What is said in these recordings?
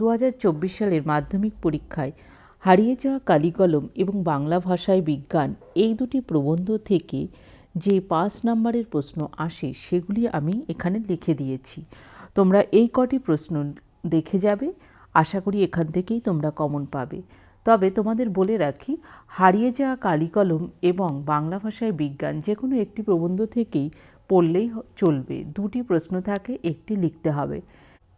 দু হাজার চব্বিশ সালের মাধ্যমিক পরীক্ষায় হারিয়ে যাওয়া কালিকলম এবং বাংলা ভাষায় বিজ্ঞান এই দুটি প্রবন্ধ থেকে যে পাঁচ নম্বরের প্রশ্ন আসে সেগুলি আমি এখানে লিখে দিয়েছি। তোমরা এই কটি প্রশ্ন দেখে যাবে, আশা করি এখান থেকেই তোমরা কমন পাবে। তবে তোমাদের বলে রাখি, হারিয়ে যাওয়া কালিকলম এবং বাংলা ভাষায় বিজ্ঞান যে কোনো একটি প্রবন্ধ থেকেই পড়লেই চলবে। দুটি প্রশ্ন থাকে, একটি লিখতে হবে।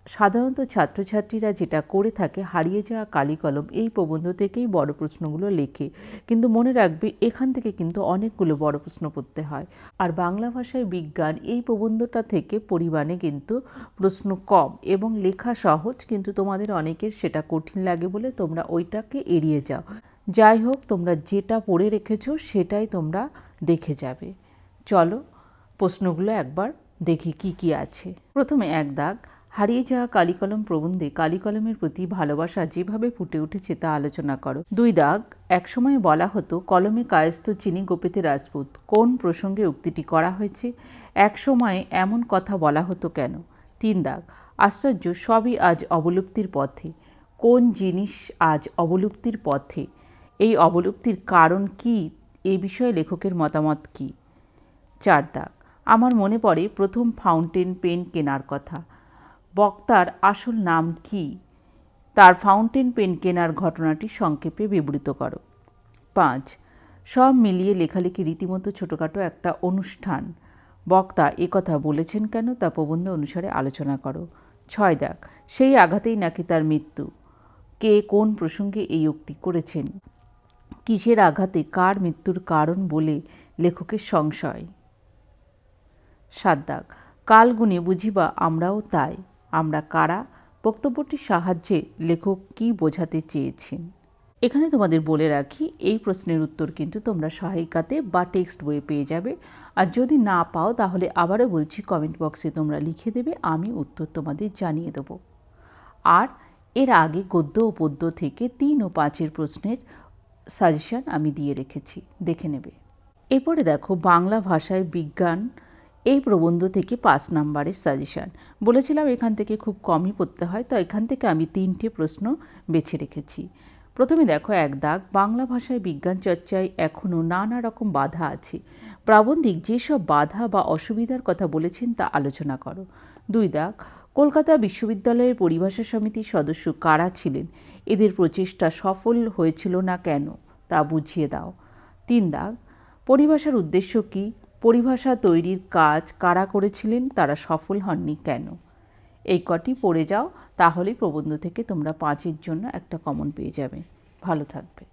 সাধারণত ছাত্রছাত্রীরা যেটা করে থাকে, হারিয়ে যাওয়া কালিকলম এই প্রবন্ধ থেকেই বড় প্রশ্নগুলো লেখে। কিন্তু মনে রাখবে, এখান থেকে কিন্তু অনেকগুলো বড় প্রশ্ন পড়তে হয়। আর বাংলা ভাষায় বিজ্ঞান, এই প্রবন্ধটা থেকে পরিমাণে কিন্তু প্রশ্ন কম এবং লেখা সহজ, কিন্তু তোমাদের অনেকের সেটা কঠিন লাগে বলে তোমরা ওইটাকে এড়িয়ে যাও। যাই হোক, তোমরা যেটা পড়ে রেখেছো, সেটাই তোমরা দেখে যাবে। চলো প্রশ্নগুলো একবার দেখি কি কি আছে। প্রথমে এক দাগ। হারিয়ে যাওয়া কালিকলম প্রবন্ধে কালিকলমের প্রতি ভালোবাসা যেভাবে ফুটে উঠেছে তা আলোচনা করো। দুই দাগ, একসময় বলা হতো, কলমে কায়স্থ চিনি গোপেতে রাজপুত। কোন প্রসঙ্গে উক্তিটি করা হয়েছে? এক সময়ে এমন কথা বলা হতো কেন? তিন দাগ, আশ্চর্য, সবই আজ অবলুপ্তির পথে। কোন জিনিস আজ অবলুপ্তির পথে? এই অবলুপ্তির কারণ কি? এ বিষয়ে লেখকের মতামত কী? চার দাগ, আমার মনে পড়ে প্রথম ফাউন্টেন পেন কেনার কথা। বক্তার আসল নাম কি? তার ফাউন্টেন পেন কেনার ঘটনাটি সংক্ষেপে বিবৃত করো। পাঁচ, সব মিলিয়ে লেখালেখি রীতিমতো ছোটোখাটো একটা অনুষ্ঠান। বক্তা একথা বলেছেন কেন তা প্রবন্ধ অনুসারে আলোচনা করো। ছয় দাগ সেই আঘাতেই নাকি তার মৃত্যু। কে কোন প্রসঙ্গে এই উক্তি করেছেন? কিসের আঘাতে কার মৃত্যুর কারণ বলে লেখকের সংশয়? সাত দাগ কাল গুণে বুঝিবা আমরাও তাই। আমরা কারা? বক্তব্যটির সাহায্যে লেখক কি বোঝাতে চেয়েছেন? এখানে তোমাদের বলে রাখি, এই প্রশ্নের উত্তর কিন্তু তোমরা সহায়িকাতে বা টেক্সট বইয়ে পেয়ে যাবে। আর যদি না পাও, তাহলে আবারও বলছি, কমেন্ট বক্সে তোমরা লিখে দেবে, আমি উত্তর তোমাদের জানিয়ে দেবো। আর এর আগে গদ্য ও পদ্য থেকে তিন ও পাঁচের প্রশ্নের সাজেশন আমি দিয়ে রেখেছি, দেখে নেবে। এরপরে দেখো, বাংলা ভাষায় বিজ্ঞান এই প্রবন্ধ থেকে পাঁচ নাম্বারের সাজেশন বলেছিলাম এখান থেকে খুব কমই পড়তে হয়, তো এখান থেকে আমি তিনটে প্রশ্ন বেছে রেখেছি। প্রথমে দেখো, এক দাগ, বাংলা ভাষায় বিজ্ঞান চর্চায় এখনও নানা রকম বাধা আছে। প্রাবন্ধিক যেসব বাধা বা অসুবিধার কথা বলেছেন তা আলোচনা করো। দুই দাগ, কলকাতা বিশ্ববিদ্যালয়ের পরিভাষা সমিতির সদস্য কারা ছিলেন? এদের প্রচেষ্টা সফল হয়েছিল না কেন? তা বুঝিয়ে দাও। তিন দাগ, পরিভাষার উদ্দেশ্য কী? পরিভাষা তৈরির কাজ কারা করেছিলেন, তারা সফল হননি কেন? এই কটি পড়ে যাও, তাহলেই প্রবন্ধ থেকে তোমরা পাঁচের জন্য একটা কমন পেয়ে যাবে। ভালো থাকবে।